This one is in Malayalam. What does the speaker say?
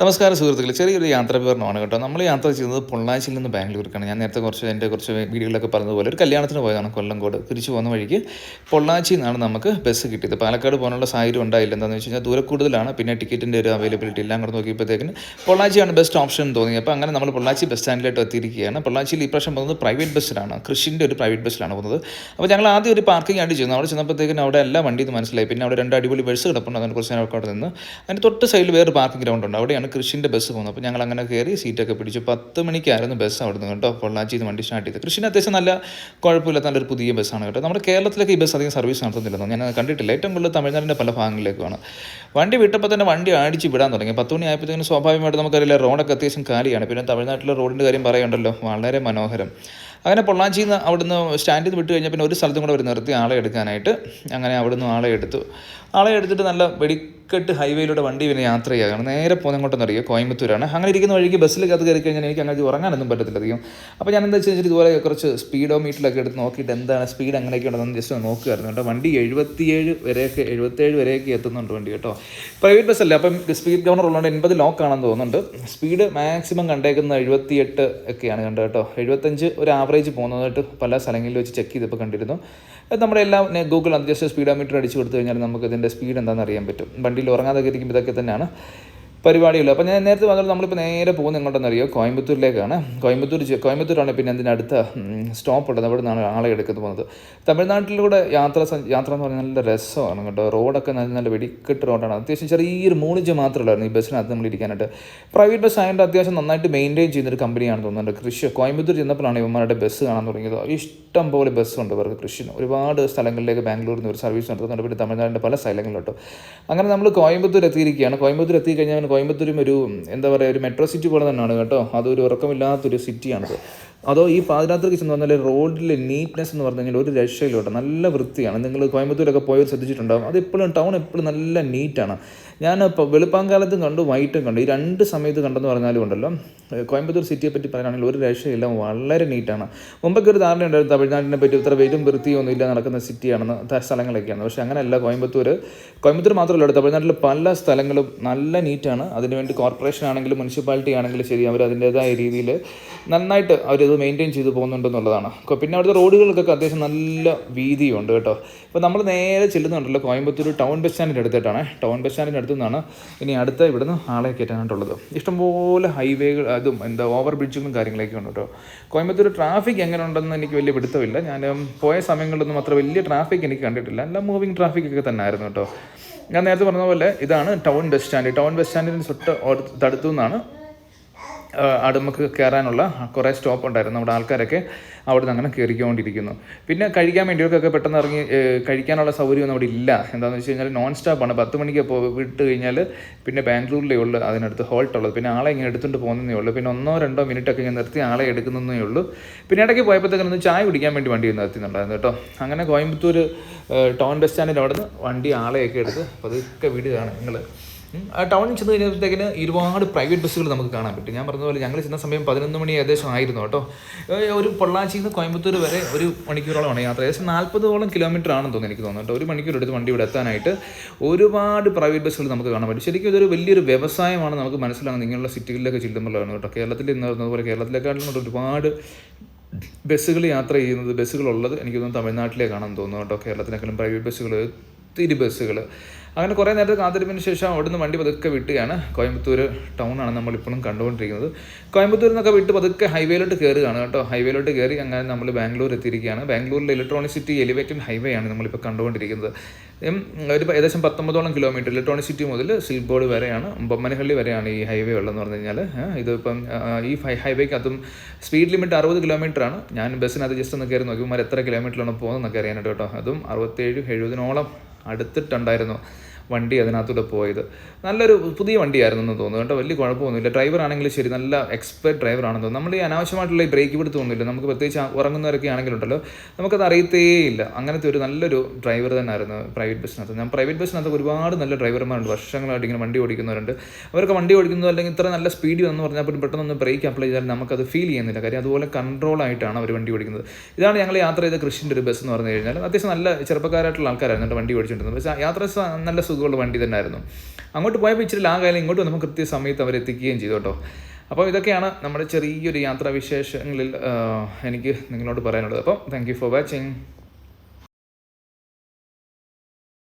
നമസ്കാരം സുഹൃത്തുക്കളെ. ചെറിയൊരു യാത്രാ വിവരണമാണ് കേട്ടോ. നമ്മൾ യാത്ര ചെയ്യുന്നത് പൊള്ളാച്ചിയിൽ നിന്ന് ബാംഗ്ലൂർക്കാണ്. ഞാൻ നേരത്തെ കുറച്ച് എന്റെ കുറച്ച് വീഡിയോയിലൊക്കെ പറഞ്ഞതുപോലെ ഒരു കല്യാണത്തിന് പോയതാണ് കൊല്ലംകോട്. തിരിച്ചു പോകുന്ന വഴിക്ക് പൊള്ളാച്ചിയിൽ നിന്നാണ് നമുക്ക് ബസ് കിട്ടിയത്. പാലക്കാട് പോകാനുള്ള സാഹചര്യം ഉണ്ടായില്ല. എന്താണെന്ന് വെച്ച് കഴിഞ്ഞാൽ ദൂരെ കൂടുതലാണ്. പിന്നെ ടിക്കറ്റിന്റെ ഒരു അവൈലബിലിറ്റി എല്ലാം കൂടെ നോക്കിയപ്പോഴത്തേക്കിന് പൊള്ളാച്ചിയാണ് ബെസ്റ്റ് ഓപ്ഷൻ തോന്നി. അപ്പോൾ അങ്ങനെ നമ്മൾ പൊള്ളാച്ചി ബസ് സ്റ്റാൻഡിലായിട്ട് എത്തിയിരിക്കുകയാണ്. പൊള്ളാച്ചിയിൽ ഈ പ്രാവശ്യം പോകുന്നത് പ്രൈവറ്റ് ബസ്സിലാണ് കൃഷിന്റെ ഒരു പ്രൈവറ്റ് ബസ്സിലാണ് പോകുന്നത്. അപ്പോൾ ഞങ്ങൾ ആദ്യം ഒരു പാർക്കിംഗ് ആയിട്ട് ചെയ്യുന്നു അവിടെ ചെന്നപ്പോഴത്തേക്കിന് അവിടെ എല്ലാ വണ്ടിയും മനസ്സിലായി. പിന്നെ അവിടെ രണ്ട് അടിപൊളി ബസ് കിടപ്പുണ്ട്. കുറിച്ച് ഞാൻ അവിടെ നിന്ന്. അതിന്റെ തൊട്ട് സൈഡിൽ വേറെ പാർക്കിംഗ് ഗ്രൗണ്ട് ഉണ്ട്. അവിടെയാണ് കൃഷിന്റെ ബസ് പോകുന്നത് അപ്പോൾ ഞങ്ങൾ അങ്ങനെ കയറി സീറ്റൊക്കെ പിടിച്ചു. പത്ത് മണിക്കായിരുന്നു ബസ് അവിടെ നിന്ന് കേട്ടോ. പൊള്ളാച്ചിയിൽ വണ്ടി സ്റ്റാർട്ട് ചെയ്തത്. കൃഷിന് അത്യാവശ്യം നല്ല കുഴപ്പമില്ലാത്ത നല്ലൊരു പുതിയ ബസ്സാണ് കേട്ടോ. നമ്മുടെ കേരളത്തിലേക്ക് ഈ ബസ് അധികം സർവീസ് നടത്തുന്നില്ലെന്നോ? ഞാൻ കണ്ടിട്ടില്ല. ഏറ്റവും കൂടുതൽ തമിഴ്നാടിന്റെ പല ഭാഗങ്ങളിലേക്കുമാണ്. വണ്ടി വിട്ടപ്പോൾ തന്നെ വണ്ടി അടിച്ച് വിടാൻ തുടങ്ങി. പത്ത് മണി ആയപ്പോഴത്തേക്കും സ്വാഭാവികമായിട്ട് നമുക്കറിയില്ല റോഡൊക്കെ അത്യാവശ്യം കാലിയാണ്. പിന്നെ തമിഴ്നാട്ടിലെ റോഡിന്റെ കാര്യം പറയണ്ടല്ലോ വളരെ മനോഹരം. അങ്ങനെ പൊള്ളാച്ചിയിൽ നിന്ന് അവിടുന്ന് സ്റ്റാൻഡിൽ നിന്ന് വിട്ട് കഴിഞ്ഞാൽ പിന്നെ ഒരു സ്ഥലത്തും കൂടെ ഒരു നിർത്തി ആളെ എടുക്കാനായിട്ട്. അങ്ങനെ അവിടുന്ന് ആളെ എടുത്തു. ആളെ എടുത്തിട്ട് നല്ല വെടിക്കെട്ട് ഹൈവേയിലൂടെ വണ്ടി പിന്നെ യാത്ര ചെയ്യുകയാണ് നേരെ പോകുന്ന എങ്ങോട്ടെന്ന് അറിയുക കോയമ്പത്തൂരാണ്. അങ്ങനെ ഇരിക്കുന്ന വഴിക്ക് ബസ്സിൽ കത്ത് കയറി കഴിഞ്ഞാൽ എനിക്ക് അങ്ങനെ ഉറങ്ങാനൊന്നും പറ്റത്തില്ല അധികം അപ്പോൾ ഞാൻ എന്താ വെച്ചാൽ ഇതുപോലെ കുറച്ച് സ്പീഡോ മീറ്ററിലൊക്കെ എടുത്ത് നോക്കിയിട്ട് എന്താണ് സ്പീഡ് അങ്ങനെയൊക്കെ ഉണ്ടെന്ന് ജസ്റ്റ് ഒന്ന് നോക്കുമായിരുന്നു കേട്ടോ. വണ്ടി എഴുപത്തിയേഴ് വരെയൊക്കെ എഴുപത്തേഴ് വരെയൊക്കെ എത്തുന്നുണ്ട് വണ്ടി കേട്ടോ. പ്രൈവറ്റ് ബസ്സല്ല അപ്പം സ്പീഡ് ഗവർണർ ഉള്ളതുകൊണ്ട് എൺപത് ലോക്കാണെന്ന് തോന്നുന്നുണ്ട്. സ്പീഡ് മാക്സിമം കണ്ടേക്കുന്ന എഴുപത്തിയെട്ട് ഒക്കെയാണ് കണ്ടത് കേട്ടോ. എഴുപത്തഞ്ച് ഒരു ആവറേജ് പോകുന്നതായിട്ട് പല സ്ഥലങ്ങളിൽ വെച്ച് ചെക്ക് ചെയ്തപ്പോൾ കണ്ടിരുന്നു. നമ്മുടെ എല്ലാം ഗൂഗിൾ ജസ്റ്റ് സ്പീഡോമീറ്റർ അടിച്ചു കൊടുത്തു കഴിഞ്ഞാൽ നമുക്ക് ഇതിന്റെ സ്പീഡ് എന്താണെന്ന് അറിയാൻ പറ്റും. വണ്ടിയിൽ ഉറങ്ങാതെ ഇരിക്കുമ്പോൾ ഇതൊക്കെ തന്നെയാണ്. പരിപാടിയുള്ളൂ. അപ്പോൾ ഞാൻ നേരത്തെ പറഞ്ഞത് നമ്മളിപ്പോൾ നേരെ പോകുന്നത് എങ്ങോട്ടെന്ന് അറിയോ? കോയമ്പത്തൂരിലേക്കാണ്. കോയമ്പത്തൂർ കോയമ്പത്തൂരാണ് പിന്നെ അതിന്റെ അടുത്ത സ്റ്റോപ്പ് ഉള്ളത്. അവിടെ നിന്നാണ് ആളെ എടുക്കുന്നത് പോകുന്നത്. തമിഴ്നാട്ടിലൂടെ യാത്ര യാത്ര എന്ന് പറഞ്ഞാൽ നല്ല രസമാണ് കേട്ടോ. റോഡൊക്കെ നല്ല നല്ല വെടിക്കെട്ട് റോഡാണ്. അത്യാവശ്യം ചെറിയൊരു മൂളിഞ്ച് മാത്രമല്ലായിരുന്നു ഈ ബസ്സിനകത്ത് നമ്മൾ ഇരിക്കാനായിട്ട്. പ്രൈവറ്റ് ബസ് ആയതുകൊണ്ട് അത്യാവശ്യം നന്നായിട്ട് മെയിന്റെയിൻ ചെയ്യുന്നൊരു കമ്പനിയാണ് തോന്നുന്നത് കൃഷി കോയമ്പത്തൂർ ചെന്നപ്പോഴാണ് ഇവന്മാരുടെ ബസ് കാണാൻ തുടങ്ങിയത്. ഇഷ്ടം പോലെ ബസ്സുണ്ട് ഇവർക്ക് കൃഷിന്. ഒരുപാട് സ്ഥലങ്ങളിലേക്ക് ബാംഗ്ലൂരിൽ നിന്ന് ഒരു സർവീസ് നടത്തുന്നുണ്ട്. പിന്നെ തമിഴ്നാടിന്റെ പല സ്ഥലങ്ങളിലോട്ടോ. അങ്ങനെ നമ്മൾ കോയമ്പത്തൂർ എത്തിയിരിക്കുകയാണ്. കോയമ്പത്തൂർ എത്തിക്കഴിഞ്ഞാൽ കോയമ്പത്തൂരും ഒരു എന്താ പറയുക ഒരു മെട്രോ സിറ്റി പോലെ തന്നെയാണ് കേട്ടോ. അതൊരു ഉറക്കമില്ലാത്തൊരു സിറ്റിയാണത് അതോ. ഈ പാതിരാത്രിക്ക് ചെന്ന് പറഞ്ഞാൽ റോഡിലെ നീറ്റ്നെസ് എന്ന് പറഞ്ഞു ഒരു രക്ഷയിലോട്ടെ നല്ല വൃത്തിയാണ്. നിങ്ങൾ കോയമ്പത്തൂരൊക്കെ പോയവർ ശ്രദ്ധിച്ചിട്ടുണ്ടാകും അത് എപ്പോഴും ടൗൺ എപ്പോഴും നല്ല നീറ്റാണ് ഞാൻ ഇപ്പോൾ വെളുപ്പാങ്കാലത്തും കണ്ടു വൈകിട്ടും കണ്ടു. ഈ രണ്ട് സമയത്ത് കണ്ടെന്ന് പറഞ്ഞാലും ഉണ്ടല്ലോ. കോയമ്പത്തൂർ സിറ്റിയെ പറ്റി പറയുകയാണെങ്കിൽ ഒരു രക്ഷയില്ല വളരെ നീറ്റാണ്. മുമ്പൊക്കെ ഒരു ധാരണ ഉണ്ടായിരുന്നു തമിഴ്നാടിനെ പറ്റി ഇത്ര വെയിലും വൃത്തിയൊന്നും ഇല്ല നടക്കുന്ന സിറ്റിയാണെന്ന് സ്ഥലങ്ങളൊക്കെയാണ് പക്ഷേ അങ്ങനെയല്ല കോയമ്പത്തൂർ കോയമ്പത്തൂർ മാത്രമല്ല തമിഴ്നാട്ടിൽ പല സ്ഥലങ്ങളും നല്ല നീറ്റാണ്. അതിനുവേണ്ടി കോർപ്പറേഷൻ ആണെങ്കിലും മുനിസിപ്പാലിറ്റി ആണെങ്കിലും ശരി അവർ അതിന്റേതായ രീതിയിൽ നന്നായിട്ട് അവരത് മെയിന്റെയിൻ ചെയ്ത് പോകുന്നുണ്ടെന്നുള്ളതാണ്. പിന്നെ അവിടുത്തെ റോഡുകൾക്കൊക്കെ അത്യാവശ്യം നല്ല വീതിയുണ്ട് കേട്ടോ. ഇപ്പോൾ നമ്മൾ നേരെ ചെല്ലുന്നുണ്ടല്ലോ കോയമ്പത്തൂർ ടൗൺ ബസ് സ്റ്റാൻഡിന്റെ അടുത്തായിട്ടാണ്. ടൗൺ ബസ് സ്റ്റാൻഡിന്റെ അടുത്തു നിന്നാണ് ഇനി അടുത്ത ഇവിടുന്ന് ആളെ കയറ്റാനായിട്ടുള്ളത്. ഇഷ്ടംപോലെ ഹൈവേകൾ അതും എന്താ ഓവർ ബ്രിഡ്ജുകളും കാര്യങ്ങളൊക്കെ ഉണ്ട് കേട്ടോ. കോയമ്പത്തൂർ ട്രാഫിക് എങ്ങനെ ഉണ്ടെന്ന് എനിക്ക് വലിയ പിടുത്തമില്ല. ഞാൻ പോയ സമയങ്ങളിലൊന്നും അത്ര വലിയ ട്രാഫിക് എനിക്ക് കണ്ടിട്ടില്ല. എല്ലാം മൂവിങ് ട്രാഫിക് ഒക്കെ തന്നെ ആയിരുന്നു കേട്ടോ. ഞാൻ നേരത്തെ പറഞ്ഞ പോലെ ഇതാണ് town bus stand town bus സ്റ്റാൻഡിന് തൊട്ട് അടുത്തു നിന്നാണ് അവിടെ നമുക്ക് കയറാനുള്ള കുറേ സ്റ്റോപ്പ് ഉണ്ടായിരുന്നു. നമ്മുടെ ആൾക്കാരൊക്കെ അവിടെ നിന്ന് അങ്ങനെ കയറിക്കൊണ്ടിരിക്കുന്നു. പിന്നെ കഴിക്കാൻ വേണ്ടിയൊക്കെ പെട്ടെന്ന് ഇറങ്ങി കഴിക്കാനുള്ള സൗകര്യമൊന്നും അവിടെ ഇല്ല. എന്താണെന്ന് വെച്ച് കഴിഞ്ഞാൽ നോൺ സ്റ്റോപ്പാണ് പത്ത് മണിക്ക് വിട്ട് കഴിഞ്ഞാൽ പിന്നെ ബാംഗ്ലൂരിലേ ഉള്ളൂ. അതിനടുത്ത് ഹോൾട്ട് ഉള്ളത്. പിന്നെ ആളെ ഇങ്ങനെ എടുത്തുകൊണ്ട് പോകുന്നതേ ഉള്ളൂ. പിന്നെ ഒന്നോ രണ്ടോ മിനിറ്റ് ഒക്കെ ഇങ്ങനെ നിർത്തി ആളെ എടുക്കുന്നതേ ഉള്ളൂ. പിന്നെ ഇടയ്ക്ക് പോയപ്പോഴത്തേക്കും ഒന്ന് ചായ കുടിക്കാൻ വേണ്ടി വണ്ടി നിർത്തുന്നുണ്ടായിരുന്നു കേട്ടോ. അങ്ങനെ കോയമ്പത്തൂർ ടൗൺ ബസ് സ്റ്റാൻഡിന്റെ അവിടെ നിന്ന് വണ്ടി ആളെയൊക്കെ എടുത്ത് പതുക്കെ വീട് കാണാം. നിങ്ങൾ ടൗണിൽ ചെന്ന് കഴിഞ്ഞപ്പോഴത്തേക്കിന് ഒരുപാട് പ്രൈവറ്റ് ബസ്സുകൾ നമുക്ക് കാണാൻ പറ്റും. ഞാൻ പറഞ്ഞതുപോലെ ഞങ്ങൾ ചെന്ന സമയം പതിനൊന്ന് മണി ഏകദേശം ആയിരുന്നു കേട്ടോ. ഒരു പൊള്ളാച്ചിയിൽ നിന്ന് കോയമ്പത്തൂർ വരെ ഒരു മണിക്കൂറോളമാണ് യാത്ര. ഏകദേശം നാൽപ്പതോളം കിലോമീറ്റർ ആണെന്ന് തോന്നുന്നു എനിക്ക് തോന്നുന്നു കേട്ടോ. ഒരു മണിക്കൂർ എടുത്ത് വണ്ടി ഇവിടെ എത്താനായിട്ട് ഒരുപാട് പ്രൈവറ്റ് ബസ്സുകൾ നമുക്ക് കാണാൻ പറ്റും. ശരിക്കും ഇതൊരു വലിയൊരു വ്യവസായമാണ് നമുക്ക് മനസ്സിലാകുന്നത് ഇങ്ങനെയുള്ള സിറ്റികളിലൊക്കെ ചെല്ലുമ്പോഴാണ് കേട്ടോ. കേരളത്തിൽ ഇന്ന് പറഞ്ഞതുപോലെ കേരളത്തിലേക്കാളും കൊണ്ട് ഒരുപാട് ബസ്സുകൾ യാത്ര ചെയ്യുന്നത് ബസ്സുകളുള്ളത് എനിക്ക് തോന്നുന്നു തമിഴ്നാട്ടിലേക്കാണെന്ന് തോന്നുന്നു കേട്ടോ. കേരളത്തിനേക്കാളും പ്രൈവറ്റ് ബസ്സുകൾ ഒത്തിരി ബസ്സുകൾ അങ്ങനെ കുറേ നേരത്തെ കാത്തിരിപ്പിന് ശേഷം അവിടുന്ന് വണ്ടി പതുക്കെ വിട്ടുകയാണ്. കോയമ്പത്തൂർ ടൗണാണ് നമ്മളിപ്പോഴും കണ്ടുകൊണ്ടിരിക്കുന്നത്. കോയമ്പത്തൂരിൽ നിന്നൊക്കെ വിട്ട് പതുക്കെ ഹൈവേയിലോട്ട് കയറുകയാണ് കേട്ടോ. ഹൈവേയിലോട്ട് കയറി അങ്ങനെ നമ്മൾ ബാംഗ്ലൂർ എത്തിയിരിക്കുകയാണ്. ബാംഗ്ലൂരിലെ ഇലക്ട്രോണിക് എലിവേറ്റഡ് ഹൈവേ ആണ് നമ്മളിപ്പോൾ കണ്ടുകൊണ്ടിരിക്കുന്നത്. ഒരു ഏകദേശം പത്തൊമ്പതോളം കിലോമീറ്റർ ഇലക്ട്രോണിക് സിറ്റി മുതൽ സിൽബോർഡ് ബോർഡ് വരെയാണ് ബൊമ്മനഹള്ളി വരെയാണ് ഈ ഹൈവേ ഉള്ളതെന്ന് പറഞ്ഞു കഴിഞ്ഞാൽ ഇതിപ്പം ഈ ഹൈ- ഹൈവേക്കകത്തും സ്പീഡ് ലിമിറ്റ് അറുപത് കിലോമീറ്റർ ആണ്. ഞാൻ ബസ്സിനകത്ത് ജസ്റ്റ് ഒന്ന് കയറി നോക്കുമ്പോൾ എത്ര കിലോമീറ്ററിലാണ് പോകുന്നതെന്നൊക്കെ അറിയാനായിട്ട് കേട്ടോ. അതും അറുപത്തേഴ് എഴുപതിനോളം അടുത്തിട്ടുണ്ടായിരുന്നു. വണ്ടി അതിനകത്തൂടെ പോയത്. നല്ലൊരു പുതിയ വണ്ടിയായിരുന്നു എന്ന് തോന്നുന്നു കേട്ടോ. വലിയ കുഴപ്പമൊന്നുമില്ല. ഡ്രൈവർ ആണെങ്കിലും ശരി നല്ല എക്സ്പെർട്ട് ഡ്രൈവർ ആണെന്ന് തോന്നുന്നു. നമ്മൾ ഈ അനാവശ്യമായിട്ടുള്ള ഈ ബ്രേക്ക് തോന്നുന്നില്ല നമുക്ക് പ്രത്യേകിച്ച് ഉറങ്ങുന്നവരൊക്കെ ആണെങ്കിലുണ്ടല്ലോ നമുക്കത് അറിയത്തേയില്ല അങ്ങനത്തെ ഒരു നല്ലൊരു ഡ്രൈവർ തന്നെയായിരുന്നു പ്രൈവറ്റ് ബസ്സിനകത്ത്. ഞാൻ പ്രൈവറ്റ് ബസ്സിനകത്ത് ഒരുപാട് നല്ല ഡ്രൈവർമാരുണ്ട്. വർഷങ്ങളായിട്ട് ഇങ്ങനെ വണ്ടി ഓടിക്കുന്നവരുണ്ട്. അവരൊക്കെ വണ്ടി ഓടിക്കുന്നത് അല്ലെങ്കിൽ ഇത്ര നല്ല സ്പീഡ് എന്ന് പറഞ്ഞാൽ പോലും പെട്ടെന്ന് ബ്രേക്ക് അപ്ലൈ ചെയ്താൽ നമുക്കത് ഫീൽ ചെയ്യുന്നില്ല. കാര്യം അതുപോലെ കൺട്രോൾ ആയിട്ടാണ് അവർ വണ്ടി ഓടിക്കുന്നത്. ഇതാണ് ഞങ്ങൾ യാത്ര ചെയ്ത കൃഷിന്റെ ഒരു ബസ് എന്ന് പറഞ്ഞു കഴിഞ്ഞാൽ അത്യാവശ്യം നല്ല ചെറുപ്പക്കാരായിട്ടുള്ള ആൾക്കാരായിരുന്നു വണ്ടി ഓടിച്ചിട്ടുണ്ടെന്ന് പക്ഷേ യാത്ര നല്ല സുഖമുള്ള വണ്ടി തന്നെയായിരുന്നു. അങ്ങോട്ട് പോയപ്പോൾ ഇച്ചിരി ലാഗായാലും ഇങ്ങോട്ട് വന്നപ്പോൾ കൃത്യസമയത്ത് അവർ എത്തിക്കുകയും ചെയ്തു കേട്ടോ. അപ്പോൾ ഇതൊക്കെയാണ് നമ്മുടെ ചെറിയൊരു യാത്രാവിശേഷങ്ങളിൽ എനിക്ക് നിങ്ങളോട് പറയാനുള്ളത്. അപ്പം താങ്ക് യു ഫോർ വാച്ചിങ്